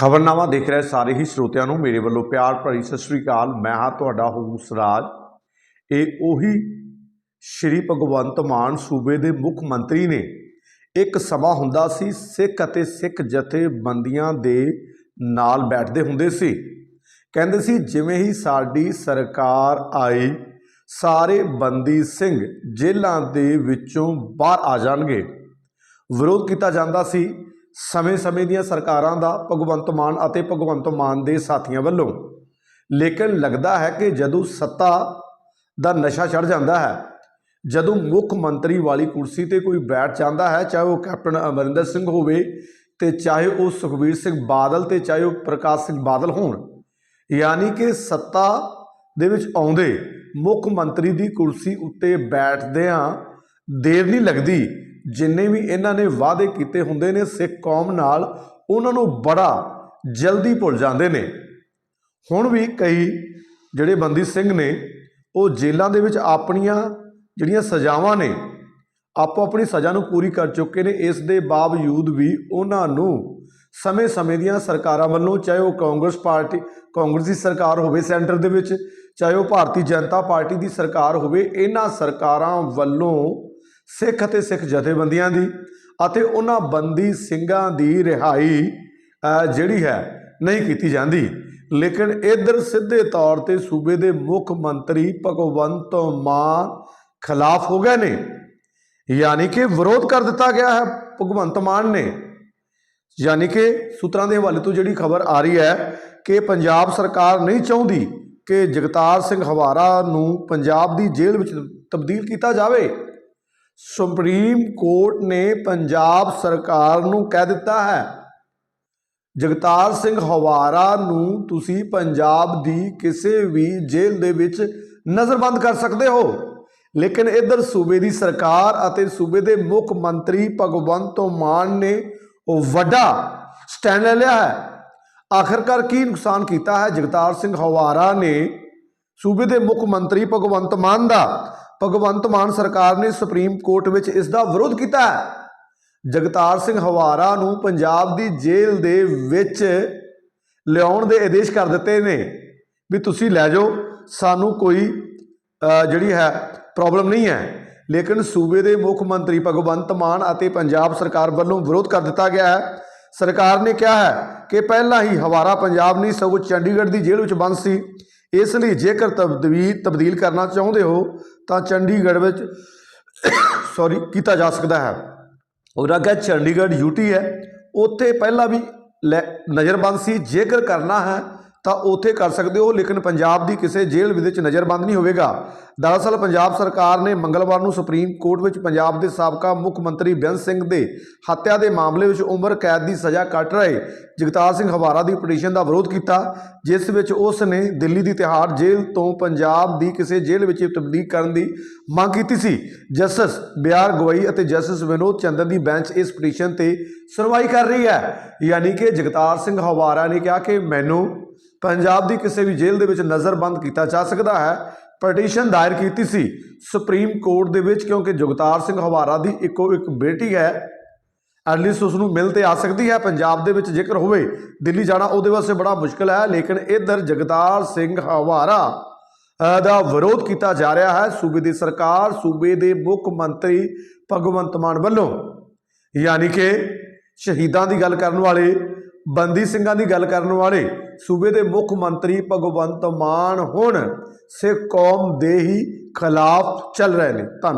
ਖਬਰਨਾਮਾ ਦੇਖ ਰਹੇ ਸਾਰੇ ਹੀ ਸਰੋਤਿਆਂ ਨੂੰ ਮੇਰੇ ਵੱਲੋਂ ਪਿਆਰ ਭਰੀ ਸਤਿ ਸ੍ਰੀ ਅਕਾਲ। ਮੈਂ ਹਾਂ ਤੁਹਾਡਾ ਹੂਸ ਰਾਜ। ਇਹ ਉਹੀ ਸ਼੍ਰੀ ਭਗਵੰਤ ਮਾਨ ਸੂਬੇ ਦੇ ਮੁੱਖ ਮੰਤਰੀ ਨੇ। ਇੱਕ ਸਮਾਂ ਹੁੰਦਾ ਸੀ ਸਿੱਖ ਅਤੇ ਸਿੱਖ ਜਥੇਬੰਦੀਆਂ ਦੇ ਨਾਲ ਬੈਠਦੇ ਹੁੰਦੇ ਸੀ। ਕਹਿੰਦੇ ਸੀ, ਜਿਵੇਂ ਹੀ ਸਾਡੀ ਸਰਕਾਰ ਆਈ, ਸਾਰੇ ਬੰਦੀ ਸਿੰਘ ਜੇਲ੍ਹਾਂ ਦੇ ਵਿੱਚੋਂ ਬਾਹਰ ਆ ਜਾਣਗੇ। ਵਿਰੋਧ ਕੀਤਾ ਜਾਂਦਾ ਸੀ। ਸਮੇਂ-ਸਮੇਂ ਦੀਆਂ ਸਰਕਾਰਾਂ ਦਾ ਭਗਵੰਤ ਮਾਨ ਅਤੇ ਭਗਵੰਤ ਮਾਨ ਦੇ ਸਾਥੀਆਂ ਵੱਲੋਂ। ਲੇਕਿਨ ਲੱਗਦਾ ਹੈ ਕਿ ਜਦੋਂ ਸੱਤਾ ਦਾ ਨਸ਼ਾ ਚੜ ਜਾਂਦਾ ਹੈ, ਜਦੋਂ ਮੁੱਖ ਮੰਤਰੀ ਵਾਲੀ ਕੁਰਸੀ ਤੇ ਕੋਈ ਬੈਠ ਜਾਂਦਾ ਹੈ, ਚਾਹੇ ਉਹ ਕੈਪਟਨ ਅਮਰਿੰਦਰ ਸਿੰਘ ਹੋਵੇ ਤੇ ਚਾਹੇ ਉਹ ਸੁਖਬੀਰ ਸਿੰਘ ਬਾਦਲ ਤੇ ਚਾਹੇ ਉਹ ਪ੍ਰਕਾਸ਼ ਸਿੰਘ ਬਾਦਲ ਹੋਣ, ਯਾਨੀ ਕਿ ਸੱਤਾ ਦੇ ਵਿੱਚ ਆਉਂਦੇ ਮੁੱਖ ਮੰਤਰੀ ਦੀ ਕੁਰਸੀ ਉੱਤੇ ਬੈਠਦਿਆਂ ਦੇਰ ਨਹੀਂ ਲੱਗਦੀ ਜਿੰਨੇ ਵੀ ਇਹਨਾਂ ਨੇ ਵਾਅਦੇ ਕੀਤੇ ਹੁੰਦੇ ਨੇ ਸਿੱਖ ਕੌਮ ਨਾਲ, ਉਹਨਾਂ ਨੂੰ ਬੜਾ ਜਲਦੀ ਭੁੱਲ ਜਾਂਦੇ ਨੇ। ਹੁਣ ਵੀ ਕਈ ਜਿਹੜੇ ਬੰਦੀ ਸਿੰਘ ਨੇ, ਉਹ ਜੇਲ੍ਹਾਂ ਦੇ ਵਿੱਚ ਆਪਣੀਆਂ ਜਿਹੜੀਆਂ ਸਜ਼ਾਵਾਂ ਨੇ, ਆਪੋ ਆਪਣੀ ਸਜ਼ਾ ਨੂੰ ਪੂਰੀ ਕਰ ਚੁੱਕੇ ਨੇ। ਇਸ ਦੇ ਬਾਵਜੂਦ ਵੀ ਉਹਨਾਂ ਨੂੰ ਸਮੇਂ-ਸਮੇਂ ਦੀਆਂ ਸਰਕਾਰਾਂ ਵੱਲੋਂ, ਚਾਹੇ ਉਹ ਕਾਂਗਰਸ ਪਾਰਟੀ, ਕਾਂਗਰਸ ਦੀ ਸਰਕਾਰ ਹੋਵੇ ਸੈਂਟਰ ਦੇ ਵਿੱਚ, ਚਾਹੇ ਉਹ ਭਾਰਤੀ ਜਨਤਾ ਪਾਰਟੀ ਦੀ ਸਰਕਾਰ ਹੋਵੇ, ਇਹਨਾਂ ਸਰਕਾਰਾਂ ਵੱਲੋਂ ਸਿੱਖ ਅਤੇ ਸਿੱਖ ਜਥੇਬੰਦੀਆਂ ਦੀ ਅਤੇ ਉਹਨਾਂ ਬੰਦੀ ਸਿੰਘਾਂ ਦੀ ਰਿਹਾਈ ਜਿਹੜੀ ਹੈ, ਨਹੀਂ ਕੀਤੀ ਜਾਂਦੀ। ਲੇਕਿਨ ਇਧਰ ਸਿੱਧੇ ਤੌਰ ਤੇ ਸੂਬੇ ਦੇ ਮੁੱਖ ਮੰਤਰੀ ਭਗਵੰਤ ਮਾਨ ਖਿਲਾਫ ਹੋ ਗਏ ਨੇ। ਯਾਨੀ ਕਿ ਵਿਰੋਧ ਕਰ ਦਿੱਤਾ ਗਿਆ ਹੈ ਭਗਵੰਤ ਮਾਨ ਨੇ। ਯਾਨੀ ਕਿ ਸੂਤਰਾਂ ਦੇ ਹਵਾਲੇ ਤੋਂ ਜਿਹੜੀ ਖਬਰ ਆ ਰਹੀ ਹੈ ਕਿ ਪੰਜਾਬ ਸਰਕਾਰ ਨਹੀਂ ਚਾਹੁੰਦੀ ਕਿ ਜਗਤਾਰ ਸਿੰਘ ਹਵਾਰਾ ਨੂੰ ਪੰਜਾਬ ਦੀ ਜੇਲ੍ਹ ਵਿੱਚ ਤਬਦੀਲ ਕੀਤਾ ਜਾਵੇ। ਸੁਪਰੀਮ ਕੋਰਟ ਨੇ ਪੰਜਾਬ ਸਰਕਾਰ ਨੂੰ ਕਹਿ ਦਿੱਤਾ ਹੈ, ਜਗਤਾਰ ਸਿੰਘ ਹਵਾਰਾ ਨੂੰ ਤੁਸੀਂ ਪੰਜਾਬ ਦੀ ਕਿਸੇ ਵੀ ਜੇਲ੍ਹ ਦੇ ਵਿੱਚ ਨਜ਼ਰਬੰਦ ਕਰ ਸਕਦੇ ਹੋ। ਲੇਕਿਨ ਇਧਰ ਸੂਬੇ ਦੀ ਸਰਕਾਰ ਅਤੇ ਸੂਬੇ ਦੇ ਮੁੱਖ ਮੰਤਰੀ ਭਗਵੰਤ ਮਾਨ ਨੇ ਵੱਡਾ ਸਟੈਂਡ ਲੈ ਲਿਆ ਹੈ। ਆਖਰਕਾਰ ਕੀ ਨੁਕਸਾਨ ਕੀਤਾ ਹੈ? ਜਗਤਾਰ ਸਿੰਘ ਹਵਾਰਾ ਨੇ ਸੂਬੇ ਦੇ ਮੁੱਖ ਮੰਤਰੀ ਭਗਵੰਤ ਮਾਨ ਦਾ ਭਗਵੰਤ ਮਾਨ ਸਰਕਾਰ ਨੇ ਸੁਪਰੀਮ ਕੋਰਟ ਵਿੱਚ ਇਸ ਦਾ ਵਿਰੋਧ ਕੀਤਾ ਹੈ। ਜਗਤਾਰ ਸਿੰਘ ਹਵਾਰਾ ਨੂੰ ਪੰਜਾਬ ਦੀ ਜੇਲ੍ਹ ਦੇ ਵਿੱਚ ਲਿਆਉਣ ਦੇ ਆਦੇਸ਼ ਕਰ ਦਿੱਤੇ ਨੇ। ਵੀ ਤੁਸੀਂ ਲੈ ਜਾਓ, ਸਾਨੂੰ ਕੋਈ ਜਿਹੜੀ ਹੈ ਪ੍ਰੋਬਲਮ ਨਹੀਂ ਹੈ। ਲੇਕਿਨ ਸੂਬੇ ਦੇ ਮੁੱਖ ਮੰਤਰੀ ਭਗਵੰਤ ਮਾਨ ਅਤੇ ਪੰਜਾਬ ਸਰਕਾਰ ਵੱਲੋਂ ਵਿਰੋਧ ਕਰ ਦਿੱਤਾ ਗਿਆ ਹੈ। ਸਰਕਾਰ ਨੇ ਕਿਹਾ ਹੈ ਕਿ ਪਹਿਲਾਂ ਹੀ ਹਵਾਰਾ ਪੰਜਾਬ ਨਹੀਂ, ਸਗੋਂ ਚੰਡੀਗੜ੍ਹ ਦੀ ਜੇਲ੍ਹ ਵਿੱਚ ਬੰਦ ਸੀ। ਇਸ ਲਈ ਜੇਕਰ ਤਬਦੀਲ ਤਬਦੀਲ ਕਰਨਾ ਚਾਹੁੰਦੇ ਹੋ ਤਾਂ ਚੰਡੀਗੜ੍ਹ ਵਿੱਚ ਸੌਰੀ ਕੀਤਾ ਜਾ ਸਕਦਾ ਹੈ। ਉਹ ਅੱਗੇ ਚੰਡੀਗੜ੍ਹ ਯੂਟੀ ਹੈ, ਉੱਥੇ ਪਹਿਲਾਂ ਵੀ ਲੈ- ਨਜ਼ਰਬੰਦ ਸੀ। ਜੇਕਰ ਕਰਨਾ ਹੈ ਤਾਂ ਉੱਥੇ ਕਰ ਸਕਦੇ ਹੋ, ਲੇਕਿਨ ਪੰਜਾਬ ਦੀ ਕਿਸੇ ਜੇਲ੍ਹ ਵਿੱਚ ਨਜ਼ਰਬੰਦ ਨਹੀਂ ਹੋਵੇਗਾ। ਦਰਅਸਲ ਪੰਜਾਬ ਸਰਕਾਰ ਨੇ ਮੰਗਲਵਾਰ ਨੂੰ ਸੁਪਰੀਮ ਕੋਰਟ ਵਿੱਚ ਪੰਜਾਬ ਦੇ ਸਾਬਕਾ ਮੁੱਖ ਮੰਤਰੀ ਬੇਅੰਤ ਸਿੰਘ ਦੇ ਹੱਤਿਆ ਦੇ ਮਾਮਲੇ ਵਿੱਚ ਉਮਰ ਕੈਦ ਦੀ ਸਜ਼ਾ ਕੱਟ ਰਹੇ ਜਗਤਾਰ ਸਿੰਘ ਹਵਾਰਾ ਦੀ ਪਟੀਸ਼ਨ ਦਾ ਵਿਰੋਧ ਕੀਤਾ, ਜਿਸ ਵਿੱਚ ਉਸ ਨੇ ਦਿੱਲੀ ਦੀ ਤਿਹਾੜ ਜੇਲ੍ਹ ਤੋਂ ਪੰਜਾਬ ਦੀ ਕਿਸੇ ਜੇਲ੍ਹ ਵਿੱਚ ਤਬਦੀਲ ਕਰਨ ਦੀ ਮੰਗ ਕੀਤੀ ਸੀ। ਜਸਟਿਸ ਬਿਆਰ ਗਵਈ ਅਤੇ ਜਸਟਿਸ ਵਿਨੋਦ ਚੰਦਨ ਦੀ ਬੈਂਚ ਇਸ ਪਟੀਸ਼ਨ ਤੇ ਸੁਣਵਾਈ ਕਰ ਰਹੀ ਹੈ। ਯਾਨੀ ਕਿ ਜਗਤਾਰ ਸਿੰਘ ਹਵਾਰਾ ਨੇ ਕਿਹਾ ਕਿ ਮੈਨੂੰ ਪੰਜਾਬ ਦੀ ਕਿਸੇ ਵੀ ਜੇਲ੍ਹ ਦੇ ਵਿੱਚ ਨਜ਼ਰਬੰਦ ਕੀਤਾ ਜਾ ਸਕਦਾ ਹੈ। ਪਟੀਸ਼ਨ ਦਾਇਰ ਕੀਤੀ ਸੀ। ਸੁਪਰੀਮ ਕੋਰਟ ਦੇ ਵਿੱਚ ਕਿਉਂਕਿ ਜਗਤਾਰ ਸਿੰਘ ਹਵਾਰਾ ਦੀ ਇੱਕੋ ਇੱਕ ਬੇਟੀ ਹੈ ਐਟਲੀਸਟ ਉਸ ਨੂੰ ਮਿਲ ਤੇ ਆ ਸਕਦੀ ਹੈ। ਪੰਜਾਬ ਦੇ ਵਿੱਚ ਜੇਕਰ ਹੋਵੇ, ਦਿੱਲੀ ਜਾਣਾ ਉਹਦੇ ਵਾਸਤੇ ਬੜਾ ਮੁਸ਼ਕਲ ਹੈ, ਲੇਕਿਨ ਇਧਰ ਜਗਤਾਰ ਸਿੰਘ ਹਵਾਰਾ ਦਾ ਵਿਰੋਧ ਕੀਤਾ ਜਾ ਰਿਹਾ ਹੈ। ਸੂਬੇ ਦੀ ਸਰਕਾਰ, ਸੂਬੇ ਦੇ ਮੁੱਖ ਮੰਤਰੀ ਭਗਵੰਤ ਮਾਨ ਵੱਲੋਂ, ਯਾਨੀ ਕਿ ਸ਼ਹੀਦਾਂ ਦੀ ਗੱਲ ਕਰਨ ਵਾਲੇ, ਬੰਦੀ ਸਿੰਘਾਂ ਦੀ ਗੱਲ ਕਰਨ ਵਾਲੇ ਸੂਬੇ ਦੇ ਮੁੱਖ ਮੰਤਰੀ ਭਗਵੰਤ ਮਾਨ ਹੁਣ ਸਿੱਖ ਕੌਮ ਦੇ ਹੀ ਖਿਲਾਫ ਚੱਲ ਰਹੇ ਨੇ। ਧੰਨਵਾਦ।